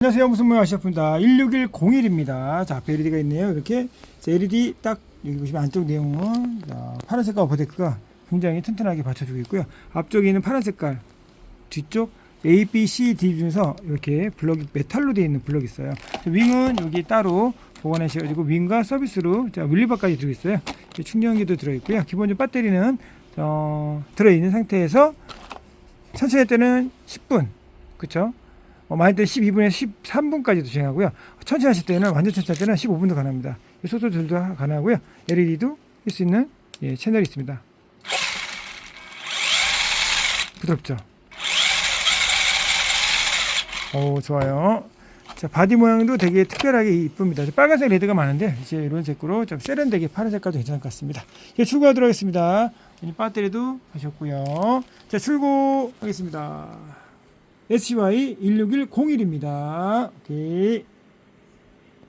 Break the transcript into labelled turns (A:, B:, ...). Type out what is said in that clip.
A: 안녕하세요. 무슨 모양 아시아프입니다. 16101입니다. 자 앞에 LED가 있네요. 이렇게. 자, LED 딱 여기 보시면 안쪽 내용은 자, 파란 색깔 오버데크가 굉장히 튼튼하게 받쳐주고 있고요. 앞쪽에 있는 파란 색깔 뒤쪽 A, B, C, D 중에서 이렇게 블럭이 메탈로 되어 있는 블럭이 있어요. 윙은 여기 따로 보관하셔가지고 윙과 서비스로 자, 물리바까지 들어 있어요. 충전기도 들어있고요. 기본적으로 배터리는 어, 들어있는 상태에서 천천히 할 때는 10분. 그쵸 어, 많이 때 12분에서 13분까지도 진행하고요. 천천히 하실 때는 완전 천천히 할 때는 15분도 가능합니다. 이 속도들도 가능하고요. LED도 할 수 있는 예, 채널이 있습니다. 부드럽죠? 오 좋아요. 자 바디 모양도 되게 특별하게 이쁩니다. 빨간색 레드가 많은데 이제 이런 색으로 좀 세련되게 파란 색깔도 괜찮을 것 같습니다. 이제 출고하도록 하겠습니다. 이 배터리도 하셨고요. 자 출고하겠습니다. SCY 16101입니다. 오케이.